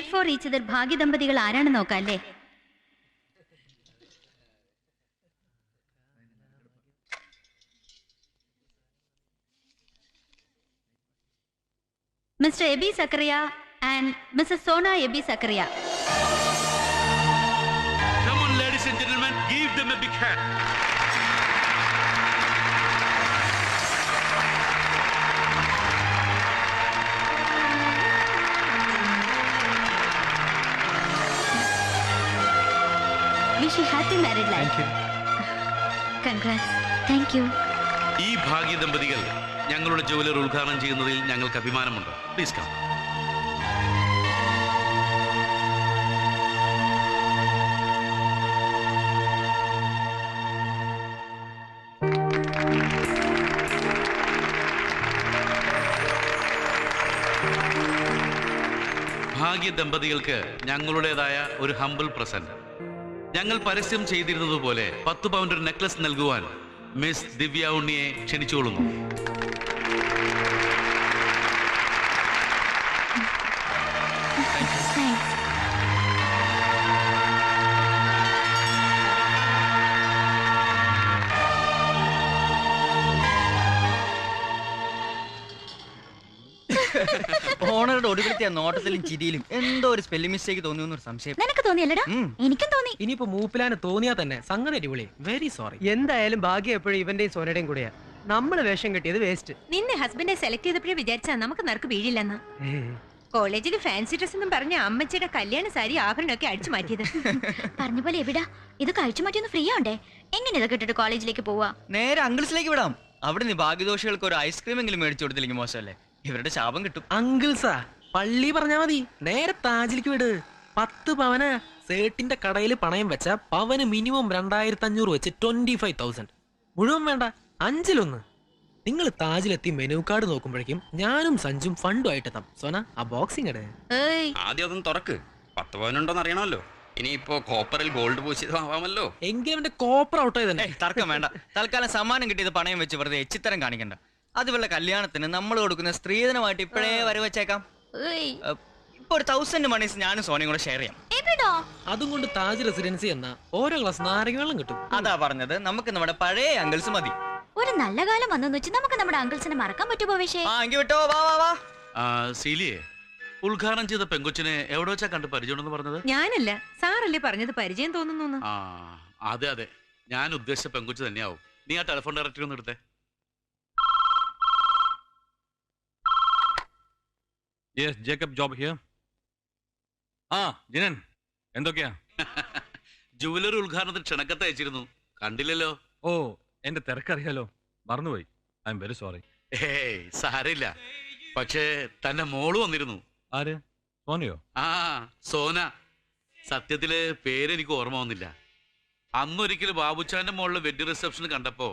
Made for each ഭാഗ്യ ദമ്പതികൾ ആരാണ് നോക്കാം mister Aby Zacharia and missus Sona Aby Zacharia Come on, ladies and gentlemen, give them a big hand. Wish you happy married life congrats thank you ഈ ഭാഗ്യ ദമ്പതികൾ ഞങ്ങളുടെ jeweller ഉദ്ഘാടനം ചെയ്യുന്നതിൽ ഞങ്ങൾക്ക് അഭിമാനമുണ്ട്. പ്ലീസ് കം ഭാഗ്യ ദമ്പതികൾക്ക് ഞങ്ങളുടേതായ ഒരു ഹംബിൾ പ്രസന്റ് ഞങ്ങൾ പരസ്യം ചെയ്തിരുന്നതുപോലെ പത്ത് പൗണ്ട് നെക്ലസ് നൽകുവാൻ മിസ് ദിവ്യ ഉണ്ണിയെ ക്ഷണിച്ചുകൊള്ളുന്നു. ഓണറുടെ ഒടുവിലത്തെ ആ നോട്ടത്തിലും ചിരിയിലും എന്തോ ഒരു സ്പെല്ലിംഗ് മിസ്റ്റേക്ക് തോന്നി എന്നൊരു സംശയം. നിനക്ക് തോന്നിയല്ലടാ? ഉം. എനിക്കും തോന്നി. ഇനിയിപ്പോ മൂപ്പിലാന് തോന്നിയാ തന്നെ. സംഗതി അടിപൊളി. വെരി സോറി എന്തായാലും ഭാഗ്യം എപ്പോഴും ഇവന്റെയും സോനയുടെയും കൂടെയാ. നമ്മൾ വേഷം കെട്ടിയത് വേസ്റ്റ് നിന്നെ ഹസ്ബൻഡെ സെലക്ട് ചെയ്തപ്പോഴേ വിചാരിച്ചാ നമുക്ക് നറുക്ക് വീഴില്ലെന്ന്. കോളേജിൽ ഫാൻസി ഡ്രസ് എന്നും പറഞ്ഞ അമ്മച്ചിയുടെ കല്യാണ സാരി ആഭരണമൊക്കെ അടിച്ചു മാറ്റിയത്. പറഞ്ഞ പോലെ എവിടാ? ഇത് കഴിച്ചു മാറ്റിയൊന്ന് ഫ്രീ ആണ്ടേ എങ്ങനെ ഇതൊക്കെ ഇട്ടിട്ട് കോളേജിലേക്ക് പോവാ? നേരെ അങ്കിൾസിലേക്ക് വിടാം. അവിടെ നിന്ന് ഭാഗ്യദോഷികൾക്ക് ഒരു ഐസ്ക്രീം എങ്കിലും മേടിച്ചു കൊടുത്തില്ലെങ്കിൽ മോശമല്ലേ? ഇവരുടെ ശാപം കിട്ടും. അങ്കിൾസാ പള്ളി പറഞ്ഞാ മതി. നേരെ താജിലേക്ക് വിട്. പത്ത് പവന സേട്ടിന്റെ കടയിൽ പണയം വെച്ച പവന് മിനിമം രണ്ടായിരത്തി അഞ്ഞൂറ് വെച്ച് ട്വന്റി ഫൈവ് തൗസൻഡ് മുഴുവൻ വേണ്ട അഞ്ചിലൊന്ന്. നിങ്ങൾ താജിലെത്തി മെനു കാർഡ് നോക്കുമ്പോഴേക്കും ഞാനും സഞ്ജും ഫണ്ടും ആയിട്ട് എത്താം സോന ആ ബോക്സിംഗ് ഇടേ ആദ്യം അതൊന്ന് തുറക്ക്. പത്ത് പവനുണ്ടോന്ന് അറിയണമല്ലോ. ഇനിയിപ്പോ കോപ്പറിൽ ഗോൾഡ് പൂശിതമാവാമല്ലോ എങ്കിലും കോപ്പർ ആയി തന്നെ. ഏയ് തർക്കം വേണ്ട. തൽക്കാലം സമ്മാനം കിട്ടിയത് പണയം വെച്ച് വെറുതെ എച്ചിത്തരം കാണിക്കണ്ട. അതുപോലെ കല്യാണത്തിന് നമ്മൾ കൊടുക്കുന്ന സ്ത്രീധനമായിട്ട് ഇപ്പോഴേ വരവച്ചേക്കാം വെച്ചേക്കാം. ഇപ്പൊ ഒരു തൗസൻഡ് മണീസ് ഞാനും സോനിയും കൂടെ ഷെയർ ചെയ്യാം. അതും കൊണ്ട് താജ് റെസിഡൻസി എന്ന ഓരോ ഗ്ലാസ് നാരങ്ങ വെള്ളം കിട്ടും. അതാ പറഞ്ഞത്. നമുക്ക് നമ്മുടെ പഴയ അങ്കിൾസ് മതി. ഒരു നല്ല കാലം വന്നെന്ന് വെച്ച് നമുക്ക് നമ്മുടെ അങ്കിൾസിനെ മറക്കാൻ പറ്റുമോ പക്ഷേ ആ വിട്ടോ? വാ വാ വാ. സീലിയെ ഉദ്ഘാടനം ചെയ്ത പെങ്കൊച്ചിനെ എവിടെ വെച്ചാ കണ്ട് പരിചയമുണ്ടെന്ന് പറഞ്ഞത്? ഞാനല്ല. സാറല്ലേ പറഞ്ഞത് പരിചയം തോന്നുന്നു ആ അതെ അതെ. ഞാൻ ഉദ്ദേശിച്ച പെങ്കൊച്ച് തന്നെയാവും. നീ ആ ടെലിഫോൺ ഡയറക്ടറി ഒന്ന് എടുത്തേ. യെസ് ജേക്കബ് ജോബ് ഹിയർ ആ ജിനൻ എന്തൊക്കെയാ? ജുവലറി ഉദ്ഘാടനത്തിന് ക്ഷണക്കത്ത് അയച്ചിരുന്നു. കണ്ടില്ലല്ലോ. ഓ എന്റെ തിരക്കറിയാലോ. മറന്നുപോയി. ഐ എം വെരി സോറി ഏയ് സാരില്ല പക്ഷേ തന്റെ മോൾ വന്നിരുന്നു. ആര്? സോനയോ? ആ സോന. സത്യത്തിൽ പേരെനിക്ക് ഓർമ്മ വന്നില്ല. അന്നൊരിക്കൽ ബാബുച്ചാന്റെ മോളിലെ വെഡ്ഡിംഗ് റിസപ്ഷൻ കണ്ടപ്പോ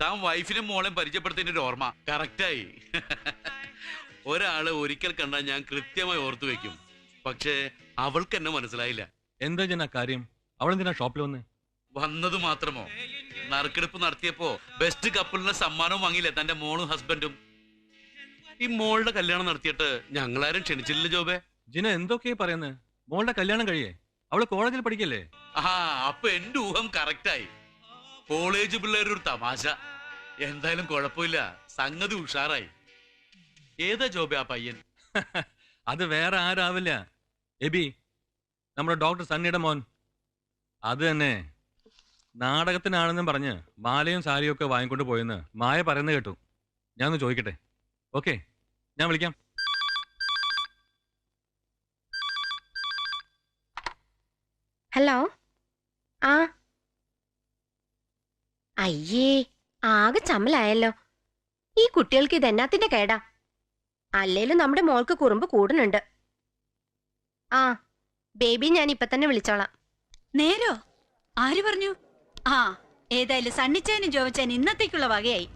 താൻ വൈഫിനും മോളെയും പരിചയപ്പെടുത്തിയതിന്റെ ഒരു ഓർമ്മ കറക്റ്റായി ഒരാൾ ഒരിക്കൽ കണ്ടാൽ ഞാൻ കൃത്യമായി ഓർത്തു വെക്കും. പക്ഷേ അവൾക്ക് എന്നെ മനസ്സിലായില്ല. എന്താ ഞാൻ കാര്യം? അവളെന്തിനാ ഷോപ്പിൽ വന്ന്? വന്നത് മാത്രമോ? നറുക്കെടുപ്പ് നടത്തിയപ്പോ ബെസ്റ്റ് കപ്പിളിന് സമ്മാനവും വാങ്ങിയില്ലേ? തന്റെ മോളും ഹസ്ബൻഡും ഈ മോളുടെ കല്യാണം നടത്തിയിട്ട് ഞങ്ങളാരും ക്ഷണിച്ചില്ല ജോബേ. ജിന എന്തൊക്കെയാ പറയുന്നത് മോളുടെ കല്യാണം കഴിയേ. അവൾ കോളേജിൽ പഠിക്കല്ലേ? ആ അപ്പൊ എന്റെ ഊഹം കറക്റ്റായി കോളേജ് പിള്ളേരുടെ ഒരു തമാശ. എന്തായാലും കുഴപ്പമില്ല. സംഗതി ഉഷാറായി. ഏതാ ജോബ് ആ പയ്യൻ? അത് വേറെ ആരാവില്ല. എബി നമ്മുടെ ഡോക്ടർ സണ്ണിയുടെ മോൻ. അത് തന്നെ. നാടകത്തിനാണെന്നും പറഞ്ഞ് മാലയും സാരിയും ഒക്കെ വാങ്ങിക്കൊണ്ട് പോയെന്ന് മായ പറയുന്നത് കേട്ടു. ഞാൻ ഒന്ന് ചോദിക്കട്ടെ. ഓക്കെ ഞാൻ വിളിക്കാം. ഹലോ? ആ. അയ്യേ ആകെ ചമ്മലായല്ലോ. ഈ കുട്ടികൾക്ക് ഇത് എന്നാത്തിന്റെ കേടാ. അല്ലേലും നമ്മുടെ മോൾക്ക് കുറുമ്പ് കൂടുന്നുണ്ട്. ആ ബേബി ഞാൻ ഇപ്പൊ തന്നെ വിളിച്ചോളാം. നേരോ? ആര് പറഞ്ഞു? ആ ഏതായാലും സണ്ണിച്ചേനും ജോവച്ചാനും ഇന്നത്തേക്കുള്ള വകയായി.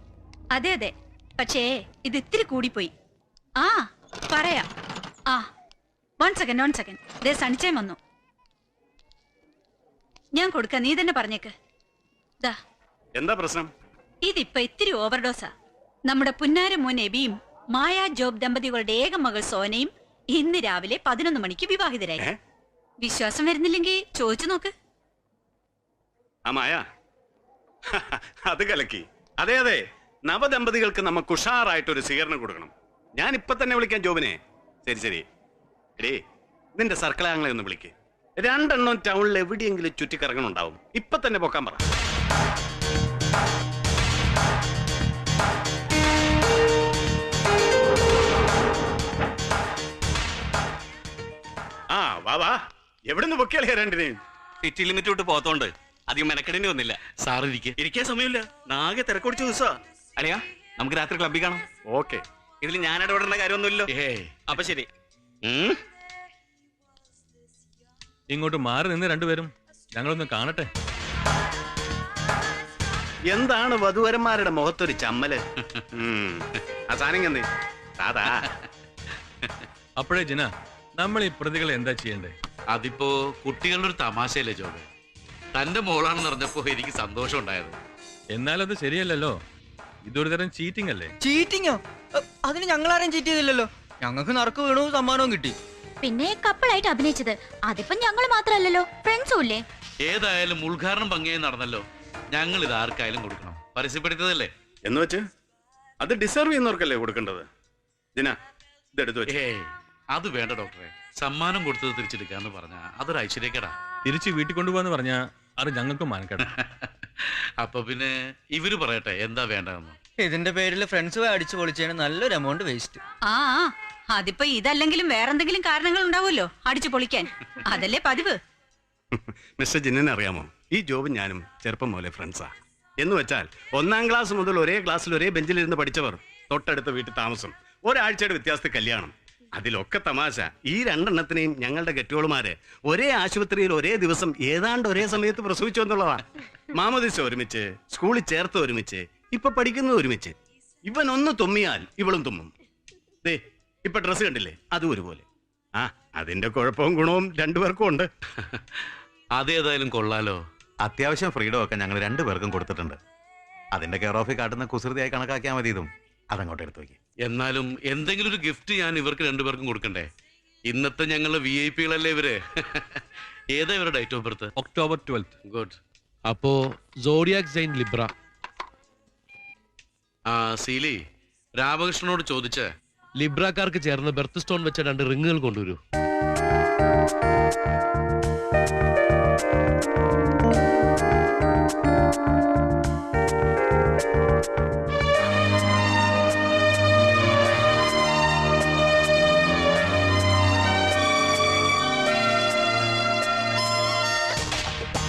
അതെ അതെ. പക്ഷേ ഇത് ഇത്തിരി കൂടിപ്പോയി. ആ പറയാ. ആ വൺ സെക്കൻഡ് വൺ സെക്കൻഡ് ദേ സണ്ണിച്ചാൻ വന്നു. ഞാൻ കൊടുക്ക നീ തന്നെ പറഞ്ഞേക്ക്. ദാ. എന്താ പ്രശ്നം? ഇതിപ്പോ ഇത്തിരി ഓവർഡോസാ നമ്മുടെ പുന്നാര മോൻ എബിയും മായ ജോബ് ദമ്പതികളുടെ ഏക മകൾ സോനയും ഇന്ന് രാവിലെ പതിനൊന്ന് മണിക്ക് വിവാഹിതരായി. ഏ? വിശ്വാസം വരുന്നില്ലെങ്കിൽ ചോദിച്ചു നോക്ക്. ആ മായ. അത് കലക്കി. അതെ അതെ. നവദമ്പതികൾക്ക് നമുക്ക് ഉഷാറായിട്ടൊരു സ്വീകരണം കൊടുക്കണം. ഞാൻ ഇപ്പൊ തന്നെ വിളിക്കാം ജോബിനെ. ശരി ശരി. എടേ നിന്റെ സർക്കിളാങ്ങളെ ഒന്ന് വിളിക്ക്. രണ്ടെണ്ണം ടൗണിൽ എവിടെയെങ്കിലും ചുറ്റിക്കറങ്ങണുണ്ടാവും. ഇപ്പൊ തന്നെ പൊക്കാൻ പറ. വാ എവിടുന്ന് പൊക്കിയാലേ രണ്ടിനെയും സിറ്റി ലിമിറ്റ് വിട്ട് പോത്തോണ്ട് അധികം മെനക്കെടേണ്ടി വന്നില്ല. സാർ ഇരിക്കെ. ഇരിക്കാൻ സമയമില്ല. നാകെ തിരക്കൊടിച്ച ദിവസാ. അളിയാ നമുക്ക് രാത്രി ക്ലബ്ബിൽ കാണാം. ഓക്കെ ഇതിൽ ഞാൻ ഇടപെടേണ്ട കാര്യമൊന്നുമില്ലല്ലോ. ഏയ് അപ്പൊ ശരി. ഇങ്ങോട്ട് മാറി നിന്ന് രണ്ടുപേരും ഞങ്ങളൊന്ന് കാണട്ടെ. എന്താണ് വധുവരന്മാരുടെ മുഖത്തൊരു ചമ്മൽ. ആ സാധനം അപ്പോഴേ ജിന നമ്മൾ ഈ പ്രതികളെ എന്താ ചെയ്യണ്ടേ? അതിപ്പോ കുട്ടികളുടെ ഒരു തമാശയല്ലേ ജോബ്? തന്റെ മോളാണെന്ന് പറഞ്ഞപ്പോ എനിക്ക് സന്തോഷം ഉണ്ടായത്. എന്നാലത് ശരിയല്ലല്ലോ. ഇതൊരു തരം ചീറ്റിംഗ് അല്ലേ? ചീറ്റിങ്ങോ അതിന് ഞങ്ങളാരും ചീറ്റ് ചെയ്തില്ലല്ലോ? ഞങ്ങൾക്ക് നറുക്ക് വീണു സമ്മാനവും കിട്ടി. പിന്നെ കപ്പിളായിട്ട് അഭിനയിച്ചത്. അതിപ്പോ ഞങ്ങൾ മാത്രല്ലല്ലോ. ഫ്രണ്ട്സും ഇല്ലേ? ഏതായാലും ഉദ്ഘാടനം ഭംഗിയായി നടന്നല്ലോ. ഞങ്ങൾ ഇത് ആർക്കായാലും കൊടുക്കണം. പരസ്യപ്പെടുത്തതല്ലേ എന്ന് വെച്ച്? അത് ഡിസർവ് ചെയ്യുന്നവർക്കല്ലേ കൊടുക്കേണ്ടത്? ദിന ഇതെടുത്ത് വെച്ച്. ഏയ് അത് വേണ്ട ഡോക്ടറെ. സമ്മാനം കൊടുത്തത് തിരിച്ചെടുക്കാന്ന് പറഞ്ഞ അതൊരു ഐശ്വര്യക്കേടാ. തിരിച്ച് വീട്ടിൽ കൊണ്ടുപോകാന്ന് പറഞ്ഞ അത് ഞങ്ങൾക്ക് മാനക്കട. അപ്പൊ പിന്നെ ഇവർ പറയട്ടെ എന്താ വേണ്ടതെന്ന്? ഇതിന്റെ പേരിൽ ഫ്രണ്ട്സ് അടിച്ചു പൊളിച്ചതിന് നല്ലൊരു എമൗണ്ട് വേസ്റ്റ് ആ ആ, അതിപ്പോ ഇതല്ലെങ്കിലും വേറെന്തെങ്കിലും കാരണങ്ങൾ ഉണ്ടാവുമല്ലോ അടിച്ചു പൊളിക്കാൻ. അതല്ലേ പതിവ്? മിസ്റ്റർ ജിന്നിനെ അറിയാമോ? ഈ ജോബ് ഞാനും ചെറുപ്പം മുതലേ ഫ്രണ്ട്സാ. എന്ന് വെച്ചാൽ ഒന്നാം ക്ലാസ് മുതൽ ഒരേ ക്ലാസ്സിൽ ഒരേ ബെഞ്ചിലിരുന്ന് പഠിച്ചവർ തൊട്ടടുത്ത വീട്ടിൽ താമസം ഒരാഴ്ചയുടെ വ്യത്യാസത്തിൽ കല്യാണം. അതിലൊക്കെ തമാശ. ഈ രണ്ടെണ്ണത്തിനെയും ഞങ്ങളുടെ കെട്ടുകളുമാര് ഒരേ ആശുപത്രിയിൽ ഒരേ ദിവസം ഏതാണ്ട് ഒരേ സമയത്ത് പ്രസവിച്ചു എന്നുള്ളതാ. മാമദിശ ഒരുമിച്ച് സ്കൂളിൽ ചേർത്ത് ഒരുമിച്ച് ഇപ്പൊ പഠിക്കുന്നത് ഒരുമിച്ച്. ഇവൻ ഒന്ന് തുമ്മിയാൽ ഇവളും തുമ്മും. ദേ ഇപ്പൊ ഡ്രസ്സ് കണ്ടില്ലേ? അതും ഒരുപോലെ. ആ അതിന്റെ കുഴപ്പവും ഗുണവും രണ്ടുപേർക്കും ഉണ്ട്. അതേതായാലും കൊള്ളാലോ. അത്യാവശ്യം ഫ്രീഡം ഒക്കെ ഞങ്ങൾ രണ്ടുപേർക്കും കൊടുത്തിട്ടുണ്ട്. അതിന്റെ കെയർ ഓഫിൽ കാട്ടുന്ന കുസൃതിയായി കണക്കാക്കിയാൽ മതി ഇതും. അതങ്ങോട്ട് എടുത്തു വയ്ക്കും എന്നാലും എന്തെങ്കിലും ഒരു ഗിഫ്റ്റ് ഞാൻ ഇവർക്ക് രണ്ടുപേർക്കും കൊടുക്കണ്ടേ? ഇന്നത്തെ ഞങ്ങളെ വി ഐ പികളല്ലേ ഇവർ? ഏതാ ഇവരുടെ date of birth October twelfth good അപ്പോ സോഡിയാക് സൈൻ ലിബ്ര ആ സീലി രാമകൃഷ്ണനോട് ചോദിച്ച്. ലിബ്രക്കാർക്ക് ചേർന്ന് ബെർത്ത് സ്റ്റോൺ വെച്ച രണ്ട് റിങ്ങുകൾ കൊണ്ടുവരൂ.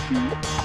Mm-hmm.